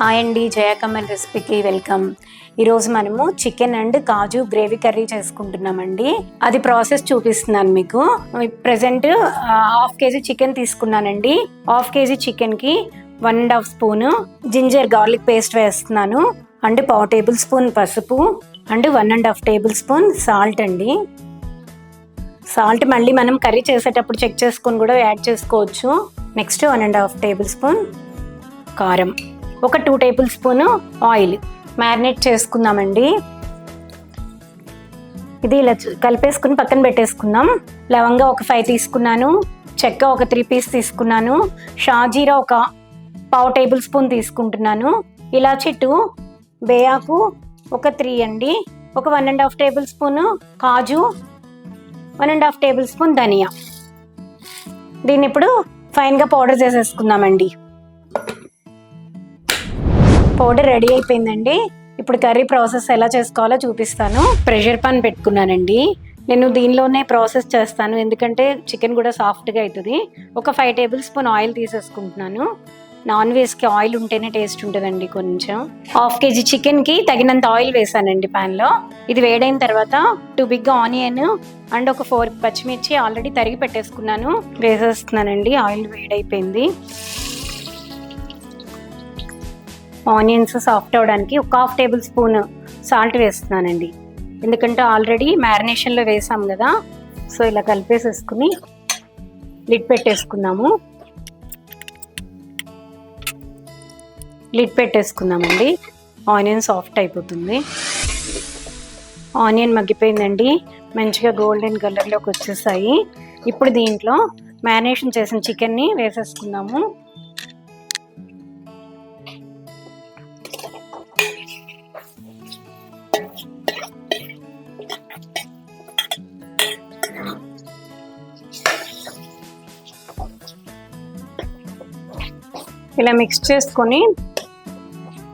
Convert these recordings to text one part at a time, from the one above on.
Hi అండి జయకమల్ రెసిపీకి welcome. ఈరోజు మనము chicken and kaju gravy curry చేసుకుంటున్నామండి. అది ప్రాసెస్ చూపిస్తున్నాను మీకు. ప్రజెంట్ హాఫ్ కేజీ చికెన్ తీసుకున్నానండి. హాఫ్ కేజీ చికెన్కి one and half spoon ginger garlic paste వేస్తున్నాను. అండ్ పావు టేబుల్ స్పూన్ పసుపు. And one and half tablespoon salt అండి. సాల్ట్ మళ్ళీ మనం కర్రీ చేసేటప్పుడు చెక్ చేసుకొని కూడా యాడ్ చేసుకోవచ్చు. Next one and half tablespoon కారం. ఒక two tablespoon oil marinate చేసుకుందామండి. ఇది ఇలా కలిపేసుకుని పక్కన పెట్టేసుకుందాం. లవంగా ఒక ఫైవ్ తీసుకున్నాను. చెక్క ఒక త్రీ పీస్ తీసుకున్నాను. షాజీరా ఒక పావు టేబుల్ స్పూన్ తీసుకుంటున్నాను. ఇలాచి టూ బేయాకు ఒక త్రీ అండి. ఒక one and half tablespoon kaju one and half tablespoon ధనియా. దీన్ని ఇప్పుడు ఫైన్గా పౌడర్ చేసేసుకుందామండి. పౌడర్ రెడీ అయిపోయిందండి. ఇప్పుడు కర్రీ ప్రాసెస్ ఎలా చేసుకోవాలో చూపిస్తాను. ప్రెషర్ పాన్ పెట్టుకున్నానండి. నేను దీనిలోనే ప్రాసెస్ చేస్తాను. ఎందుకంటే చికెన్ కూడా సాఫ్ట్గా అవుతుంది ఒక ఫైవ్ టేబుల్ స్పూన్ ఆయిల్ తీసేసుకుంటున్నాను. నాన్ వెజ్కి ఆయిల్ ఉంటేనే టేస్ట్ ఉంటుందండి కొంచెం. హాఫ్ కేజీ చికెన్కి తగినంత ఆయిల్ వేసానండి ప్యాన్లో. ఇది వేడైన తర్వాత టూ బిగ్ ఆనియన్ అండ్ ఒక ఫోర్ పచ్చిమిర్చి ఆల్రెడీ తరిగి పెట్టేసుకున్నాను. వేసేస్తున్నానండి. ఆయిల్ వేడైపోయింది. ఆనియన్స్ సాఫ్ట్ అవడానికి ఒక హాఫ్ టేబుల్ స్పూన్ సాల్ట్ వేస్తున్నానండి. ఎందుకంటే ఆల్రెడీ మ్యారినేషన్లో వేసాం కదా సో ఇలా కలిపేసేసుకుని లిడ్ పెట్టేసుకుందాము. లిడ్ పెట్టేసుకుందామండి. ఆనియన్ సాఫ్ట్ అయిపోతుంది. ఆనియన్ మగ్గిపోయిందండి. మంచిగా గోల్డెన్ కలర్లోకి వచ్చేసాయి. ఇప్పుడు దీంట్లో మ్యారినేషన్ చేసిన చికెన్ని వేసేసుకుందాము. ఇలా మిక్స్ చేసుకొని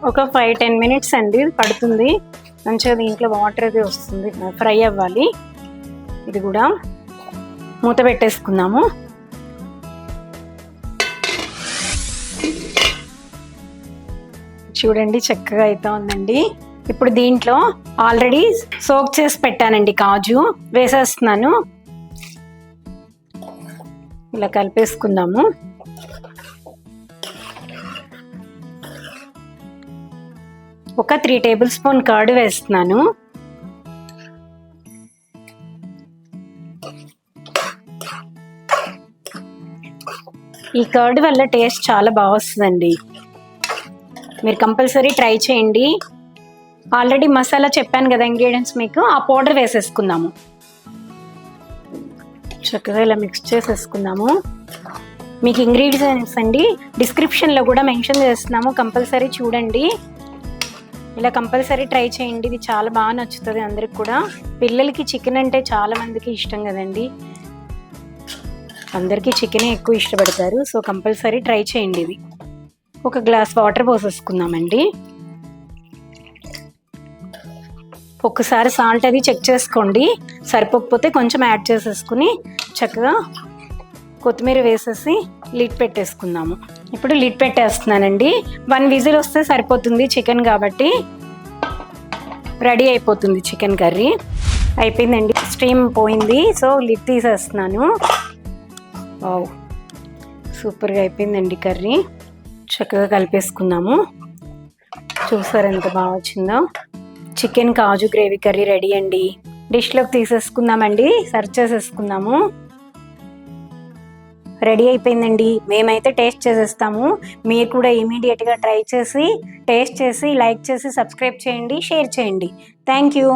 ఒక ఫైవ్ టెన్ మినిట్స్ అండి. పడుతుంది. మంచిగా దీంట్లో వాటర్ అది వస్తుంది. ఫ్రై అవ్వాలి. ఇది కూడా మూత పెట్టేసుకుందాము. చూడండి చక్కగా అయితే ఉందండి. ఇప్పుడు దీంట్లో ఆల్రెడీ సోక్ చేసి పెట్టానండి కాజు. వేసేస్తున్నాను. ఇలా కలిపేసుకుందాము. ఒక త్రీ టేబుల్ స్పూన్ కర్డ్ వేస్తున్నాను. ఈ కర్డ్ వల్ల టేస్ట్ చాలా బాగా వస్తుందండి. మీరు కంపల్సరీ ట్రై చేయండి. ఆల్రెడీ మసాలా చెప్పాను కదా ఇంగ్రీడియంట్స్ మీకు ఆ పౌడర్ వేసేసుకుందాము. చక్కగా ఇలా మిక్స్ చేసేసుకుందాము. మీకు ఇంగ్రీడియంట్స్ అండి డిస్క్రిప్షన్లో కూడా మెన్షన్ చేస్తున్నాము కంపల్సరీ చూడండి. ఇలా కంపల్సరీ ట్రై చేయండి. ఇది చాలా బాగా నచ్చుతుంది అందరికి కూడా. పిల్లలకి చికెన్ అంటే చాలా మందికి ఇష్టం కదండి. అందరికీ చికెనే ఎక్కువ ఇష్టపడతారు. సో కంపల్సరీ ట్రై చేయండి ఇది. ఒక గ్లాస్ వాటర్ పోసేసుకుందామండి. ఒక్కసారి సాల్ట్ అది చెక్ చేసుకోండి. సరిపోకపోతే కొంచెం యాడ్ చేసేసుకుని చక్కగా కొత్తిమీర వేసేసి లిడ్ పెట్టేసుకుందాము. ఇప్పుడు లిడ్ పెట్టేస్తున్నానండి. వన్ విజిల్ వస్తే సరిపోతుంది చికెన్ కాబట్టి. రెడీ అయిపోతుంది చికెన్ కర్రీ. అయిపోయిందండి. స్టీమ్ పోయింది. సో లిడ్ తీసేస్తున్నాను. వావ్. సూపర్గా అయిపోయిందండి కర్రీ. చక్కగా కలిపేసుకుందాము. చూసారు ఎంత బాగా వచ్చిందో. Chicken kaju gravy curry ready అండి. డిష్లోకి తీసేసుకుందామండి. సర్వ్ చేసేసుకుందాము. రెడీ అయిపోయిందండి. మేమైతే టేస్ట్ చేసేస్తాము. మీరు కూడా ఇమీడియట్గా ట్రై చేసి టేస్ట్ చేసి లైక్ చేసి సబ్స్క్రైబ్ చేయండి షేర్ చేయండి. Thank you.